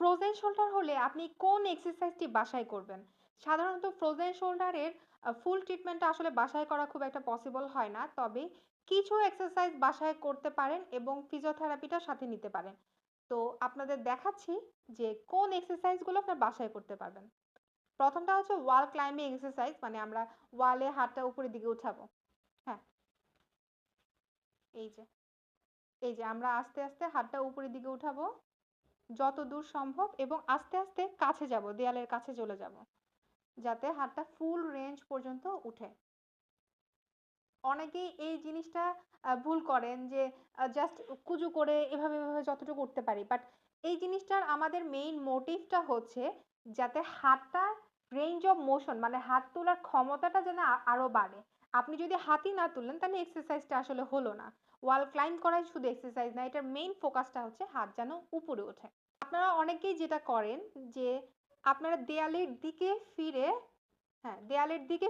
Frozen shoulder হলে আপনি কোন এক্সারসাইজটি বাসায় করবেন? সাধারণত ফ্রোজেন শোল্ডারের ফুল ট্রিটমেন্টটা আসলে বাসায় করা খুব একটা পসিবল হয় না। তবে কিছু এক্সারসাইজ বাসায় করতে পারেন এবং ফিজিওথেরাপিটা সাথে নিতে পারেন। তো আপনাদের দেখাচ্ছি যে কোন এক্সারসাইজগুলো আপনার বাসায় করতে পারবেন। প্রথমটা হচ্ছে ওয়াল ক্লাইম্বিং এক্সারসাইজ মানে আমরা ওয়ালে হাতটা উপরের দিকে উঠাবো। হ্যাঁ। এই যে। এই যে আমরা আস্তে, আস্তে হাতটা উপরের দিকে উঠাবো। যতদূর সম্ভব এবং আস্তে, আস্তে কাছে যাব, দেয়ালের কাছে চলে যাব। যাতে হাতটা ফুল রেঞ্জ পর্যন্ত উঠে। অনেকেই এই জিনিসটা ভুল করেন যে জাস্ট কুজু করে এভাবে, এভাবে যতটুকু উঠতে পারি। বাট এই জিনিসটার আমাদের মেইন মোটিভটা হচ্ছে যাতে হাতটা রেঞ্জ অফ মোশন মানে হাত তোলার ক্ষমতাটা যেন আরও বাড়ে। আপনি যদি হাতি না তুললেন তাহলে এক্সারসাইজটা আসলে হলো না। ওয়াল ক্লাইম্ব করাই শুধু এক্সারসাইজ না। এটার মেইন ফোকাসটা হচ্ছে হাত যেন উপরে ওঠে। আপনারা অনেকেই যেটা করেন যে আপনারা দেয়ালের দিকে ফিরে হ্যাঁ, দেয়ালের দিকে